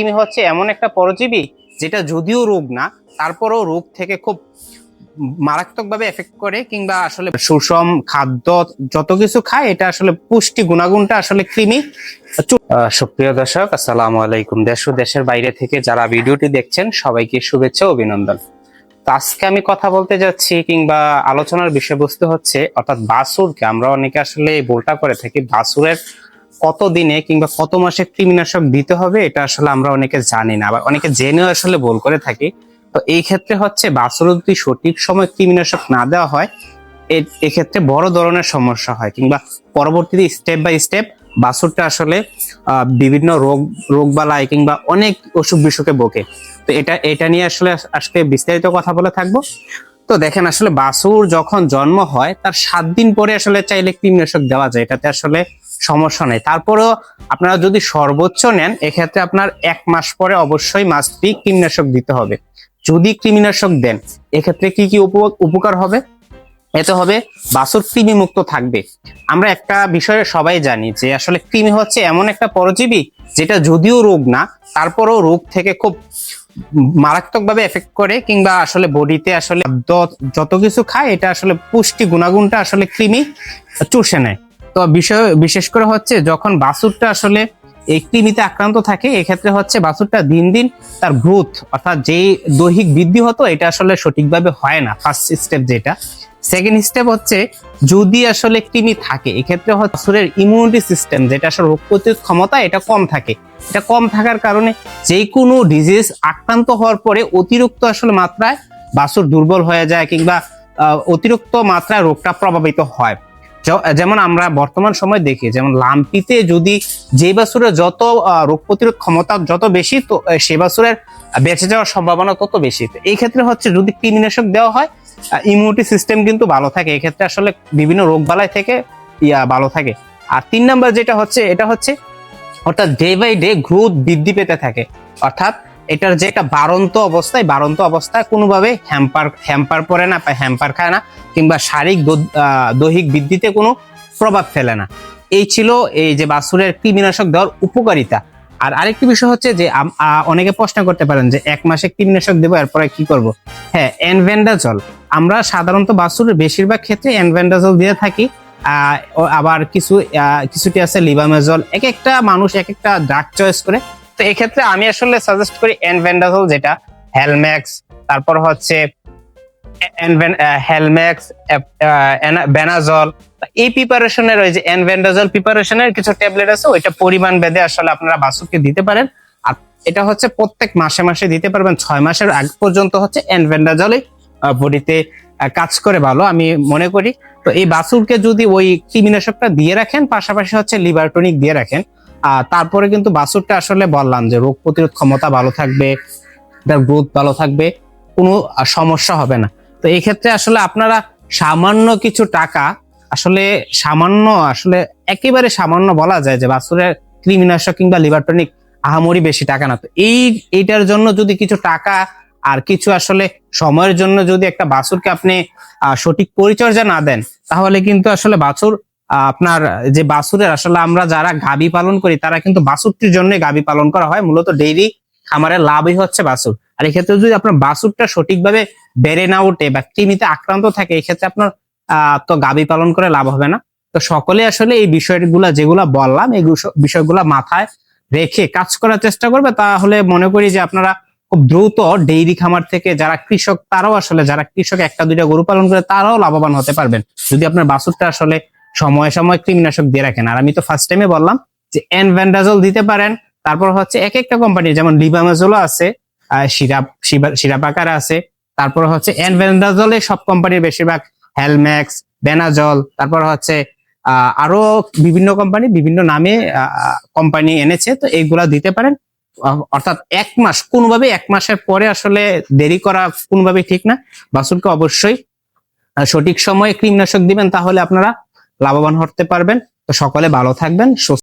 কৃমি হচ্ছে এমন একটা পরজীবী যেটা যদিও রোগ না, তারপরেও রোগ থেকে খুব মারাত্মকভাবে এফেক্ট করে কিংবা আসলে সুষম খাদ্য যত কিছু খায়, এটা আসলে পুষ্টি গুণাগুণটা আসলে কৃমি। সুপ্রিয় দর্শক, আসসালামু আলাইকুম। দেশ ও দেশের বাইরে থেকে যারা ভিডিওটি দেখছেন, সবাইকে শুভেচ্ছা অভিনন্দন। আজকে আমি কথা বলতে যাচ্ছি কিংবা আলোচনার বিষয়বস্তু হচ্ছে, অর্থাৎ বাসুরকে আমরা অনেকে আসলে বোলটা করে থাকি বাসুরের কত দিনে কিংবা কত মাসে কৃমিনাশক দিতে হবে, এটা আসলে আমরা অনেকে জানি না আবার অনেকে জেনেও আসলে ভুল করে থাকি। তো এই ক্ষেত্রে হচ্ছে বাছুর যদি সঠিক সময় কৃমিনাশক না দেওয়া হয় এক্ষেত্রে বড় ধরনের সমস্যা হয় কিংবা পরবর্তীতে স্টেপ বাই স্টেপ বাছুরটা আসলে বিভিন্ন রোগ, রোগবালাই কিংবা অনেক অসুখ বিসুখে বকে তো এটা এটা নিয়ে আসলে আজকে বিস্তারিত কথা বলে থাকব। তো দেখেন আসলে বাছুর যখন জন্ম হয়, তার সাত দিন পরে আসলে চাইলে কৃমিনাশক দেওয়া যায়। এটাতে আসলে সমস্যা নেই। তারপরেও আপনারা যদি সর্বোচ্চ নেন, এক্ষেত্রে আপনার এক মাস পরে অবশ্যই মাছটি বি কৃমিনাশক দিতে হবে। যদি কৃমিনাশক দেন, এক্ষেত্রে কি কি উপ- উপকার হবে? এতে হবে বাছুর কৃমি মুক্ত থাকবে। আমরা একটা বিষয়ে সবাই জানি যে আসলে কৃমি হচ্ছে এমন একটা পরজীবী যেটা যদিও রোগ না, তারপরেও রোগ থেকে খুব মারাত্মকভাবে এফেক্ট করে কিংবা আসলে বডিতে আসলে যত কিছু খায়, এটা আসলে পুষ্টি গুণাগুণটা আসলে কৃমি চুষে নেয়। তো বিষয় বিশেষ করে হচ্ছে যখন বাছুরটা আসলে এই কৃমিতে আক্রান্ত থাকে, এক্ষেত্রে হচ্ছে বাছুরটা দিন দিন তার গ্রোথ অর্থাৎ যেই দৈহিক বৃদ্ধি হতো, এটা আসলে সঠিকভাবে হয় না ফার্স্ট স্টেপ যেটা। সেকেন্ড স্টেপ হচ্ছে যদি আসলে কৃমি থাকে, এক্ষেত্রে হচ্ছে ইমিউনিটি সিস্টেম যেটা আসলে রোগ প্রতিরোধ ক্ষমতা, এটা কম থাকে। এটা কম থাকার কারণে যে কোনো ডিজিজ আক্রান্ত হওয়ার পরে অতিরিক্ত আসলে মাত্রায় বাছুর দুর্বল হয়ে যায় কিংবা অতিরিক্ত মাত্রায় রোগটা প্রভাবিত হয়। যেমন আমরা বর্তমান সময় দেখি, যেমন লাম্পিতে যদি যে বাছুরের যত রোগ প্রতিরোধ ক্ষমতা যত বেশি, তো সে বাছুরের বেঁচে যাওয়ার সম্ভাবনা তত বেশি। এই ক্ষেত্রে হচ্ছে যদি কৃমিনাশক দেওয়া হয় ইমিউনিটি সিস্টেম কিন্তু ভালো থাকে। এক্ষেত্রে আসলে বিভিন্ন রোগ বালাই থেকে ইয়া ভালো থাকে। আর তিন নাম্বার যেটা হচ্ছে, এটা হচ্ছে অর্থাৎ ডে বাই ডে গ্রোথ বৃদ্ধি পেতে থাকে। অর্থাৎ এটার যে একটা বাড়ন্ত অবস্থায় বাড়ন্ত অবস্থায় কোনোভাবে হ্যাম্পার হ্যাম্পার পড়ে না বা হ্যাম্পার খায় না, কিংবা শারীরিক দৈহিক বৃদ্ধিতে কোনো প্রভাব ফেলে না। এই ছিল এই যে বাছুরের কৃমিনাশক দেওয়ার উপকারিতা। আর আরেকটি বিষয় হচ্ছে যে অনেকে প্রশ্ন করতে পারেন যে এক মাসে কৃমিনাশক দেবো, এরপরে কি করব? হ্যাঁ এনভেন্ডাজল আমরা সাধারণত বাছুরের বেশিরভাগ ক্ষেত্রে এনভেন্ডাজল দিয়ে থাকি। আবার কিছু কিছুটি আছে লিবামেজল এক একটা মানুষ, এক একটা ড্রাগ চয়েস করে। তো এক্ষেত্রে আমি আসলে সাজেস্ট করি এনভেন্ডাজল যেটা হেলম্যাক্স তারপর হচ্ছে হেলম্যাক্স বেনাজল এই প্রিপারেশনের ওই যে এনভেন্ডাজল প্রিপারেশনের কিছু ট্যাবলেট আছে, ওইটা পরিমাণ বেঁধে আসলে আপনারা বাসুকে দিতে পারেন। আর এটা হচ্ছে প্রত্যেক মাসে মাসে দিতে পারবেন। ছয় মাসের আগ পর্যন্ত হচ্ছে এনভেন্ডাজলে বডিতে কাজ করে ভালো, আমি মনে করি। তো এই বাসুরকে যদি ওই কৃমিনাশকটা দিয়ে রাখেন, পাশাপাশি হচ্ছে লিভার টনিক দিয়ে রাখেন, আর তারপরে কিন্তু বাসুরটা আসলে বললাম যে রোগ প্রতিরোধ ক্ষমতা ভালো থাকবে, তার গ্রোথ ভালো থাকবে, কোনো সমস্যা হবে না। তো এই ক্ষেত্রে আসলে আপনারা সামান্য কিছু টাকা, আসলে সামান্য, আসলে একেবারে সামান্য বলা যায় যে বাছুরের কৃমিনাশক কিংবা লিভার টনিক আহামরি বেশি টাকা না। তো এই, এইটার জন্য যদি কিছু টাকা আর কিছু আসলে সময়ের জন্য যদি একটা বাছুরকে আপনি সঠিক পরিচর্যা না দেন, তাহলে কিন্তু আসলে বাছুর আপনার যে বাছুরের আসলে আমরা যারা গাবি পালন করি, তারা কিন্তু বাছুরটির জন্য গাবি পালন করা হয়। মূলত ডেইরি খামারের লাভই হচ্ছে বাছুর। আর এক্ষেত্রে যদি আপনার বাছুরটা সঠিকভাবে বেড়ে না ওঠে বা কৃমিতে আক্রান্ত থাকে এই ক্ষেত্রে আপনার তো গাবি পালন করে লাভ হবে না। তো সকলে আসলে এই বিষয়গুলা যেগুলা বললাম, এই বিষয়গুলা মাথায় রেখে কাজ করার চেষ্টা করবে। তাহলে মনে করি যে আপনারা খুব দ্রুত ডেইরি খামার থেকে যারা কৃষক, তারাও আসলে যারা কৃষক একটা, দুইটা গরু পালন করে, তারাও লাভবান হতে পারবেন। যদি আপনার বাছুরটা আসলে সময়ে সময় কৃমিনাশক দিয়ে রাখেন। আর আমি তো ফার্স্ট টাইমে বললাম যে এনভেন্ডাজল দিতে পারেন। তারপর হচ্ছে এক একটা কোম্পানি যেমন লিবামাজলও আছে সিরাপ সিরাপ আকারে আছে। তারপর হচ্ছে এনভেন্ডাজলে সব কোম্পানির বেশিরভাগ হেলম্যাক্স বেনাজল তারপর হচ্ছে আরও বিভিন্ন কোম্পানি বিভিন্ন নামে কোম্পানি এনেছে। তো এইগুলা দিতে পারেন। অর্থাৎ এক মাস, কোনোভাবে এক মাসের পরে আসলে দেরি করা কোনোভাবে ঠিক না। বাছুরকে অবশ্যই সঠিক সময়ে কৃমনাশক দিবেন, তাহলে আপনারা লাভবান হতে পারবেন। তো সকলে ভালো থাকবেন, সুস্থ